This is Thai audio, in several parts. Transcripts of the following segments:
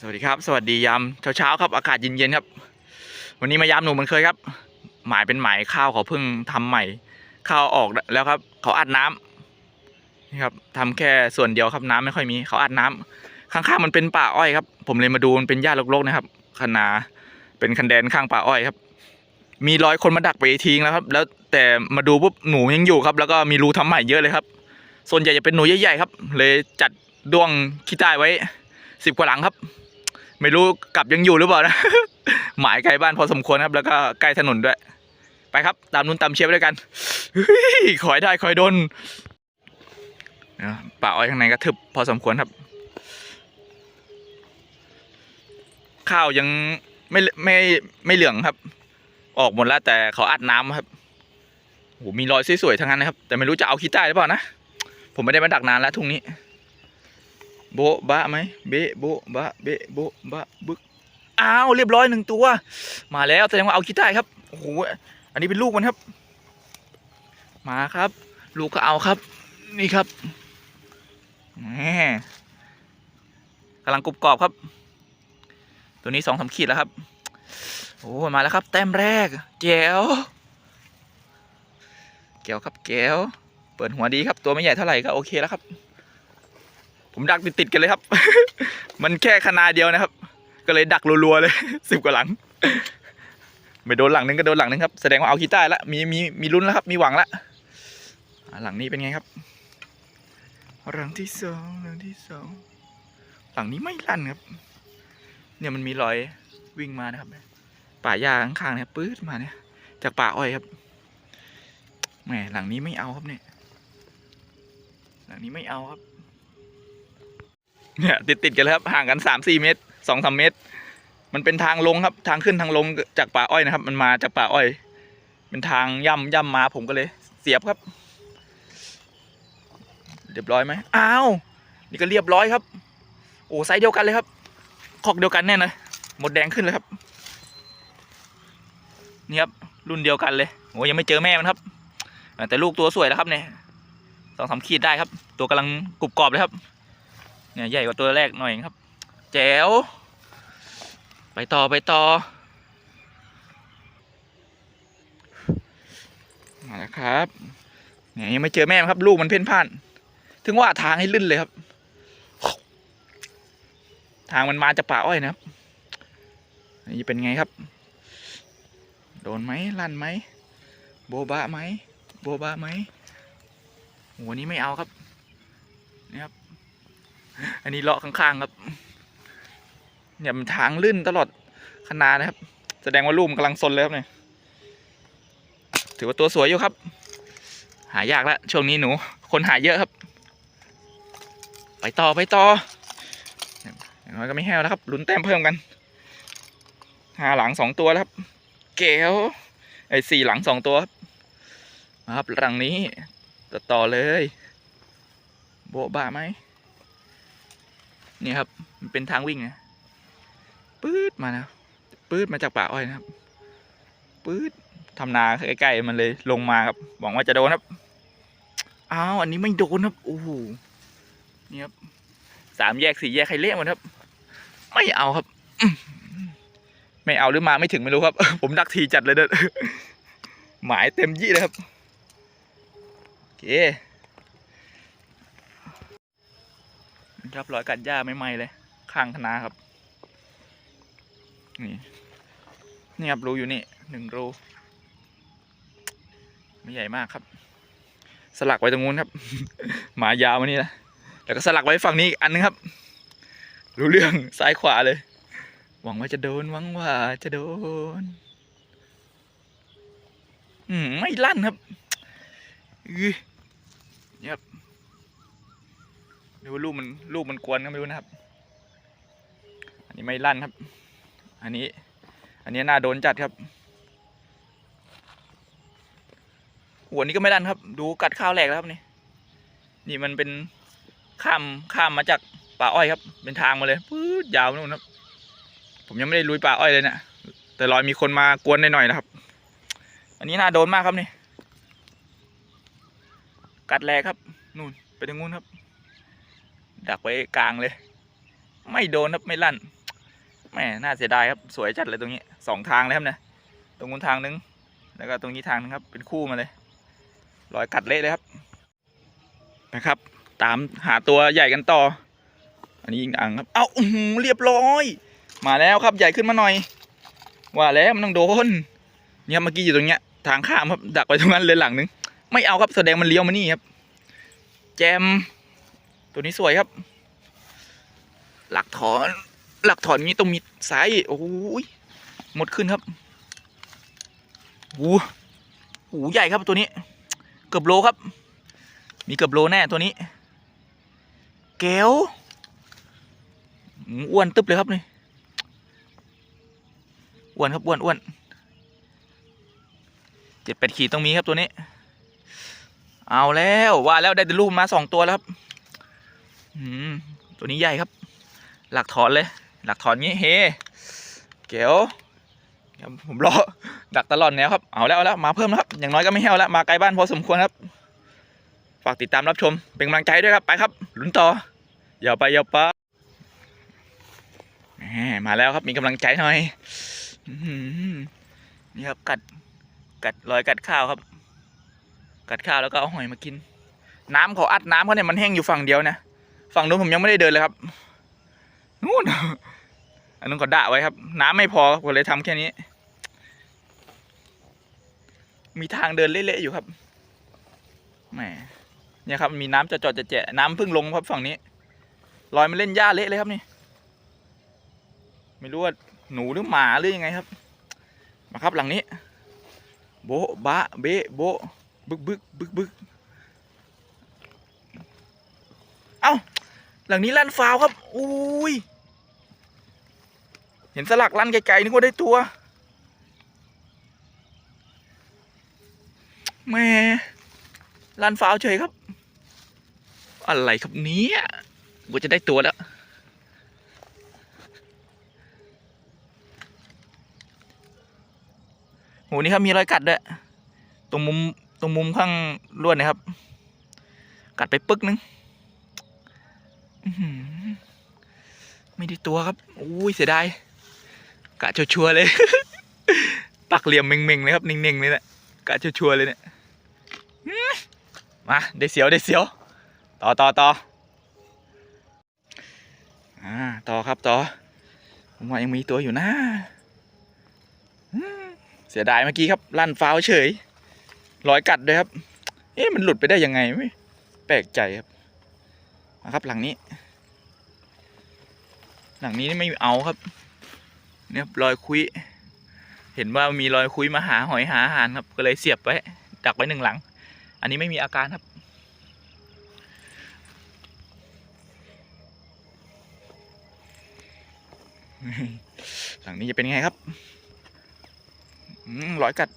สวัสดีครับ สวัสดียามเช้าๆครับ อากาศเย็นๆครับ วันนี้มายามหนูเหมันเคยครับ หมายเป็นหมายข้าวเขาเพิ่งทำใหม่ ข้าวออกแล้วครับ เขาอัดน้ำนี่ครับทำแค่ส่วนเดียวครับน้ำไม่ค่อยมี เขาอัดน้ำข้างๆมันเป็นป่าอ้อยครับ ผมเลยมาดูมันเป็นหญ้ารกๆนะครับคนาเป็นคันแดนข้างป่าอ้อยครับ มีร้อยคนมาดักไปทิ้งแล้วครับ แล้วแต่มาดูปุ๊บหนูยังอยู่ครับ แล้วก็มีรูทำใหม่เยอะเลยครับ ส่วนใหญ่จะเป็นหนูใหญ่ๆครับ เลยจัดด้วงขี้ใต้ไว้สิบกว่าหลังครับ ไม่รู้กลับยังอยู่หรือเปล่านะ หมายไกลบ้านพอสมควรครับ แล้วก็ใกล้ถนนด้วย ไปครับ ตามนุ่นตามเชียร์ไปด้วยกันเฮ้ยขอยได้ขอยโดนนะป่าอ้อยข้างในก็ทึบพอสมควรครับ ข้าวยังไม่ไม่ไม่เหลืองครับ ออกหมดแล้วแต่เขาอัดน้ำครับโหมีรอยสวยๆทั้งนั้นนะครับ แต่ไม่รู้จะเอาขี้ใต้หรือเปล่านะ ผมไม่ได้มาดักนานแล้วทุ่งนี้ โบะบะไหมเบะโบะบะเบะโบะบะบึกอ้าวเรียบร้อยหนึ่งตัว มาแล้วแสดงว่าเอาขี้ใต้ครับโอ้โหอันนี้เป็นลูกมันครับ มาครับ ลูกก็เอาครับ นี่ครับแหมกำลังกรุบกรอบครับ ตัวนี้สองสามขีดแล้วครับโอ้มาแล้วครับ แต้มแรกแก้วแก้วครับแก้วเปิดหัวดีครับตัวไม่ใหญ่เท่าไหร่ก็โอเคแล้วครับ ผมดักติดๆกันเลยครับ มันแค่ขนาดเดียวนะครับ ก็เลยดักรัวๆเลยสิบกว่าหลัง ไม่โดนหลังนึงก็โดนหลังนึงครับ แสดงว่าเอาขี้ใต้ละมีมีมีลุ้นแล้วครับ มีหวังละหลังนี้เป็นไงครับ หลังที่สองหลังที่สองหลังนี้ไม่ลั่นครับ เนี่ยมันมีรอยวิ่งมานะครับ ป่าหญ้าข้างๆเนี่ยปื๊ดมาเนี่ย จากป่าอ้อยครับแหมหลังนี้ไม่เอาครับเนี่ย หลังนี้ไม่เอาครับ เนี่ยติดติดๆกันเลยครับห่างกันสามสี่เมตรสองสามเมตร มันเป็นทางลงครับ ทางขึ้นทางลงจากป่าอ้อยนะครับ มันมาจากป่าอ้อย เป็นทางย่ำย่ำมาผมก็เลย เสียบครับ เรียบร้อยไหมอ้าวนี่ก็เรียบร้อยครับ โอ้ไซส์เดียวกันเลยครับคอกเดียวกันแน่นะหมดแดงขึ้นเลยครับนี่ครับรุ่นเดียวกันเลยโอ้ยังไม่เจอแม่มันครับ แต่ลูกตัวสวยแล้วครับเนี่ยสองสามขีดได้ครับ ตัวกำลังกรุบกรอบเลยครับ เนี่ยใหญ่กว่าตัวแรกหน่อยครับ แจ๋ว ไปต่อไปต่อ มาแล้วครับ เนี่ยยังไม่เจอแม่ครับ ลูกมันเพ่นพ่าน ถึงว่าทางให้ลื่นเลยครับ ทางมันมาจากป่าอ้อยนะครับนี่เป็นไงครับ โดนไหมลั่นไหม โบบะไหม โบบะไหมหัวนี้ไม่เอาครับนี่ครับ อันนี้เลาะข้างๆครับ เนี่ยมันทางลื่นตลอดขนาดนะครับ แสดงว่าลูกมนกำลังซนเลยครับเนี่ย ถือว่าตัวสวยอยู่ครับ หายากแล้วช่วงนี้หนู คนหาเยอะครับ ไปต่อไปต่ออย่างน้อยก็ไม่แห้วแล้วครับ ลุ้นแต้มเพิ่มกัน หาหลังสองตัวแล้วครับเก๋วไอ้สี่หลังสองตัวครับมาครับหลังนี้ ต่อต่อเลย โบ๊ะบะไหม นี่ครับมันเป็นทางวิ่งนะปื๊ดมานะปื๊ดมาจากป่าอ้อยนะครับปื๊ดทำนาใกล้ๆมันเลยลงมาครับหวังว่าจะโดนครับอ้าวอันนี้ไม่โดนครับโอ้โหนี่ครับสามแยกสี่แยกใครเละหมดครับ ไม่เอาครับ ไม่เอาหรือมาไม่ถึงไม่รู้ครับ ผมดักทีจัดเลยเด้อหมายเต็มยี่เลยครับโอเค ครับรอยกัดหญ้าไม่ไหมเลยข้างคณะครับ นี่นี่ครับรูอยู่นี่หนึ่งรูไม่ใหญ่มากครับ สลักไว้ตรงนู้นครับ หมายาวมานี่นะแล้วก็สลักไว้ฝั่งนี้อีกอันนึงครับ รู้เรื่องซ้ายขวาเลย หวังว่าจะโดนหวังว่าจะโดน อืมไม่ลั่นครับเนี่ยครับ ดูลูกมันลูกมันกวนก็ไม่รู้นะครับ อันนี้ไม่ลั่นครับ อันนี้ อันนี้น่าโดนจัดครับหัวนี้ก็ไม่ลั่นครับ ดูกัดข้าวแหลกแล้วครับนี่นี่มันเป็นข้ามข้ามมาจากป่าอ้อยครับ เป็นทางมาเลยปื๊ดยาวนู่นครับ ผมยังไม่ได้ลุยป่าอ้อยเลยเนะี่ยแต่ลอยมีคนมากวนหน่อยๆนะครับ อันนี้น่าโดนมากครับนี่ กัดแรงครับ นู่นไปทางนู้นครับ ดักไว้กลางเลย ไม่โดนครับไม่ลั่นแม่น่าเสียดายครับสวยจัดเลยตรงนี้สองทางเลยครับเนี่ยตรงนู้นทางนึง แล้วก็ตรงนี้ทางนึงครับ เป็นคู่มาเลยรอยกัดเละเลยครับนะครับ ตามหาตัวใหญ่กันต่อ อันนี้ยิงอ่างครับ เอาอื้อหือเรียบร้อย มาแล้วครับใหญ่ขึ้นมาหน่อย ว่าแล้วมันต้องโดน เนี่ยเมื่อกี้อยู่ตรงเนี้ย ทางข้ามครับดักไปตรงนั้นเลยหลังนึง ไม่เอาครับแสดงมันเลี้ยวมานี่ครับ แจม ตัวนี้สวยครับ หลักถอน หลักถอนนี้ต้องมีสายโอ้ยหมดขึ้นครับหูหูใหญ่ครับตัวนี้ เกือบโลครับ มีเกือบโลแน่ตัวนี้ แก้วอ้วนตึ๊บเลยครับนี่อ้วนครับอ้วนอ้วนเจ็ดแปดขีดต้องมีครับตัวนี้ เอาแล้วว่าแล้วได้รูปมาสองตัวแล้วครับ ตัวนี้ใหญ่ครับ หลักถอนเลย หลักถอนงี้เฮเก๋วครับผมรอดักตลอดแนวครับ เอาแล้วเอาแล้วมาเพิ่มแล้วครับ อย่างน้อยก็ไม่แห้วแล้วมาไกลบ้านพอสมควรครับ ฝากติดตามรับชม เป็นกำลังใจด้วยครับ ไปครับ ลุ้นต่อ อย่าไปอย่าไปแหมมาแล้วครับ มีกำลังใจหน่อย นี่ครับกัด กัดรอยกัดข้าวครับ กัดข้าวแล้วก็เอาหอยมากิน น้ำเขาอัดน้ำเขาเนี่ยมันแห้งอยู่ฝั่งเดียวนะ ฝั่งนู้นผมยังไม่ได้เดินเลยครับนู่นอันนู้นก็ด่าไว้ครับ น้ำไม่พอผมเลยทำแค่นี้ มีทางเดินเละๆอยู่ครับแหมเนี่ยครับ มีน้ำจะจอดจะแจะน้ำเพิ่งลงครับฝั่งนี้ลอยมาเล่นหญ้าเละเลยครับนี่ ไม่รู้ว่าหนูหรือหมาหรือยังไงครับ มาครับหลังนี้ โบ๊ะบะเบะโบ๊ะบึกบึกบึกบึกเอ้า หลังนี้ลั่นฟาวครับ อุ้ย เห็นสลักลั่นไกลๆนึกว่าได้ตัว แม่ลั่นฟาวเฉยครับ อะไรครับเนี้ยกูจะได้ตัวแล้ว โห นี่ครับมีรอยกัดด้วยตรงมุมตรงมุมข้างลวดนะครับ กัดไปปึ๊กนึง ไม่ได้ตัวครับอุ้ยเสียดายกะชัวร์เลย ปักเหลี่ยมเม่งๆเลยครับนิ่งๆเลยแหละกะชัวร์เลยเนี่ยมาได้เสียวได้เสียว ต่อต่อต่ออ่าต่อครับต่อผมว่ายังมีตัวอยู่นะเสียดายเมื่อกี้ครับ ลั่นฟ้าวเฉยรอยกัดด้วยครับ เอ๊ะมันหลุดไปได้ยังไงไม่แปลกใจครับ ครับ หลังนี้ หลังนี้นี่ไม่เอาครับ เนี่ยรอยคุย เห็นว่ามีรอยคุยมาหาหอยหาอาหารครับ ก็เลยเสียบไว้ดักไว้หนึ่งหลัง อันนี้ไม่มีอาการครับหลังนี้จะเป็นไงครับอืมรอยกัด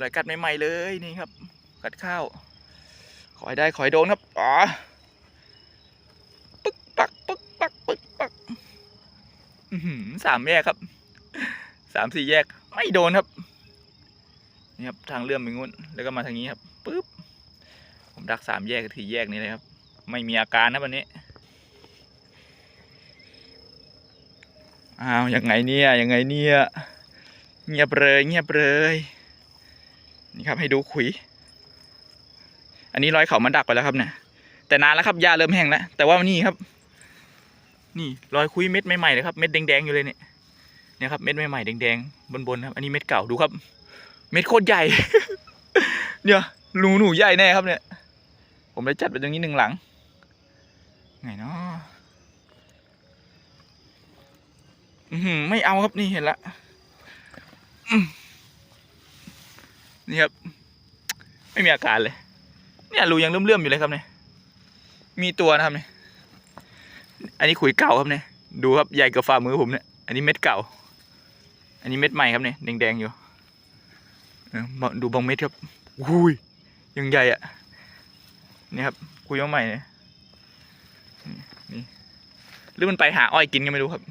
รอยกัดใหม่ๆเลยนี่ครับ กัดข้าว ขอให้ได้ขอให้โดนครับ อ๋อปึ๊กปักปึ๊กปักปึ๊กปักอื้อหือ สามแยกครับ สามสี่แยก ไม่โดนครับ นี่ครับ ทางเลื่อมไปงู้น แล้วก็มาทางนี้ครับปึ๊บ ผมดักสามแยกที่แยกนี้เลยครับ ไม่มีอาการนะวันนี้ อ้าว ยังไงเนี่ย ยังไงเนี่ย เงียบเลยเงียบเลย นี่ครับให้ดูขุย อันนี้รอยเขามันดักไปแล้วครับเนี่ย แต่นานแล้วครับหญ้าเริ่มแห้งแล้ว แต่ว่านี่ครับ นี่รอยคุยเม็ดใหม่ๆเลยครับเม็ดแดงๆอยู่เลยเนี่ยเนี่ยครับเม็ดใหม่ๆแดงๆบนๆครับอันนี้เม็ดเก่าดูครับ เม็ดโคตรใหญ่ เนี่ยรูหนูใหญ่แน่ครับเนี่ย ผมเลยจัดไปตรงนี้หนึ่งหลังไงเนาะอือหือไม่เอาครับนี่เห็นละนี่ครับ ไม่มีอาการเลย เนี่ยรูยังเลื่อมๆอยู่เลยครับเนี่ยมีตัวนะครับเนี่ย อันนี้ขุยเก่าครับเนี่ยดูครับใหญ่กว่าฝ่ามือผมเนี่ยอันนี้เม็ดเก่า อันนี้เม็ดใหม่ครับเนี่ยแดงๆอยู่ดูบางเม็ดครับอุ้ยยังใหญ่อะนี่ครับคุยมาใหม่เนี่ยนี่นี่หรือมันไปหาอ้อยกินก็ไม่รู้ครับ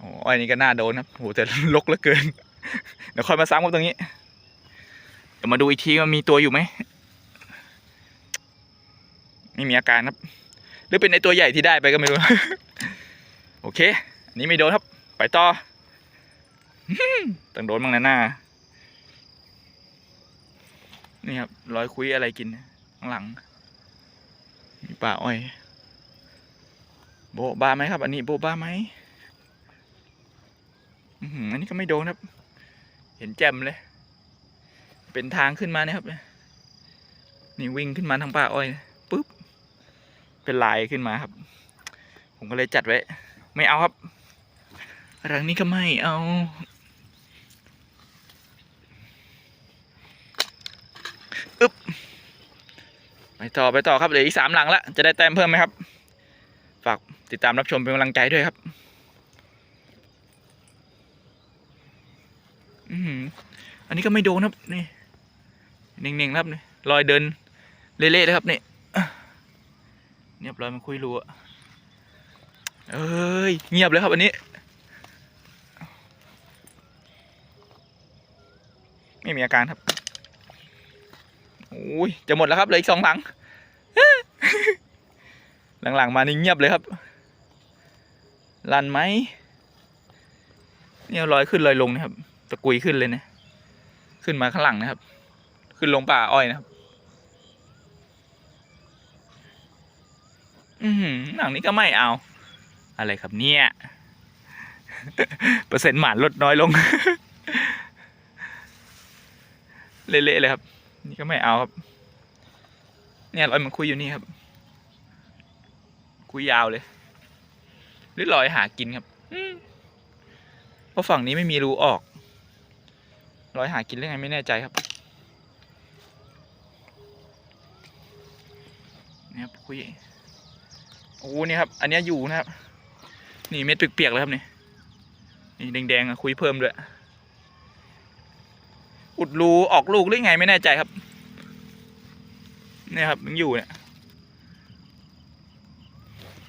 อ้อ้อยนี่ก็น่าโดนครับโหแต่ลกเหลือเกินเดี๋ยวค่อยมาซ้ำกับตรงนี้เดี๋ยวมาดูอีกทีว่ามีตัวอยู่ไหมไม่มีอาการครับ หรือเป็นในตัวใหญ่ที่ได้ไปก็ไม่รู้ โอเค อันี่ไม่โดนครับ ไปต่อต้องโดนบ้างนะหน้า นี่ครับรอยคุยอะไรกินข้างหลัง มีป่าอ้อย โบบ้าไหมครับ อันนี้โบบ้าไหมอันนี้ก็ไม่โดนครับ เห็นแจ่มเลย เป็นทางขึ้นมานะครับ นี่วิ่งขึ้นมาทางป่าอ้อยปุ๊บ เป็นลายขึ้นมาครับ ผมก็เลยจัดไว้ ไม่เอาครับรังนี้ก็ไม่เอาอึ๊บไปต่อไปต่อครับเหลืออีกสามหลังละจะได้แต้มเพิ่มไหมครับ ฝากติดตามรับชมเป็นกำลังใจด้วยครับอืมอันนี้ก็ไม่โดนครับนี่ เน่งๆครับนี่รอยเดิน เละๆเลยครับนี่ เงียบรอยมันคุยรัวเอ้ยเงียบเลยครับอันนี้ ไม่มีอาการครับโอ้ยจะหมดแล้วครับเหลืออีกสองหลัง หลังๆมานี่เงียบเลยครับลันไหมเนี่ยลอยขึ้นลอยลงนะครับตะกุยขึ้นเลยนะ ขึ้นมาข้างหลังนะครับ ขึ้นลงป่าอ้อยนะครับ อือหือหลังนี้ก็ไม่เอา อะไรครับเนี่ย เปอร์เซ็นต์หมานลดน้อยลง เละๆเลยครับ นี่ก็ไม่เอาครับ เนี่ยลอยมันคุยอยู่นี่ครับ คุยยาวเลย หรือลอยหากินครับเพราะฝั่งนี้ไม่มีรูออกลอยหากินหรือไงไม่แน่ใจครับนี่ครับคุย โอ้นี่ครับ อันนี้อยู่นะครับ นี่เม็ดเปียกๆเลยครับนี่ นี่แดงๆคุยเพิ่มด้วย อุดรูออกลูกหรือไงไม่แน่ใจครับนี่ครับยังอยู่เนี่ย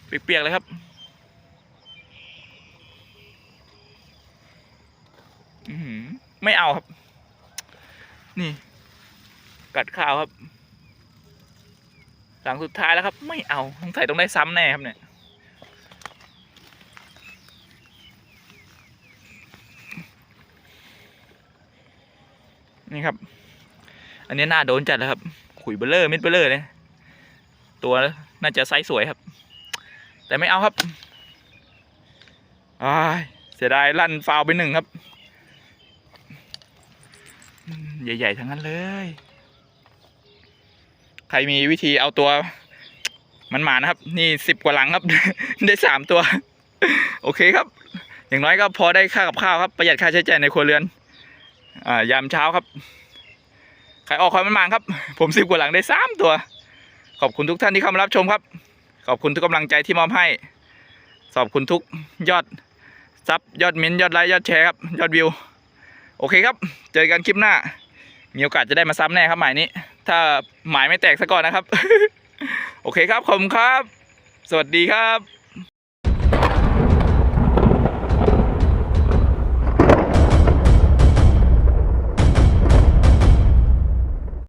เปียกๆเลยครับอือหือไม่เอาครับ นี่ กัดข้าวครับ หลังสุดท้ายแล้วครับ ไม่เอาสงใสัยต้องได้ซ้ำแน่ครับเนี่ยนี่ครับ อันนี้น่าโดนจัดแล้วครับขุยเบลเลอร์เม็ดเบลเลอร์เลยตัวน่าจะไซส์สวยครับ แต่ไม่เอาครับอ้ายเสียดายลั่นฟาวไปหนึ่งครับ ใหญ่ ๆ ทั้งนั้นเลย ใครมีวิธีเอาตัว มันมานะครับ นี่สิบกว่าหลังครับ ได้สามตัว โอเคครับ อย่างน้อยก็พอได้ค่ากับข้าวครับประหยัดค่าใช้จ่ายในครัวเรือน อ่ายามเช้าครับใครออกความมันมาครับ ผมสิบกว่าหลังได้สามตัว ขอบคุณทุกท่านที่เข้ามารับชมครับ ขอบคุณทุกกำลังใจที่มอบให้ขอบคุณทุกยอดซับยอดเม้นยอดไลค์ยอดแชร์ครับ ยอดวิว โอเคครับ เจอกันคลิปหน้า มีโอกาสจะได้มาซ้ำแน่ครับหมายนี้ ถ้าหมายไม่แตกซะก่อนนะครับ โอเคครับขอบคุณครับ สวัสดีครับ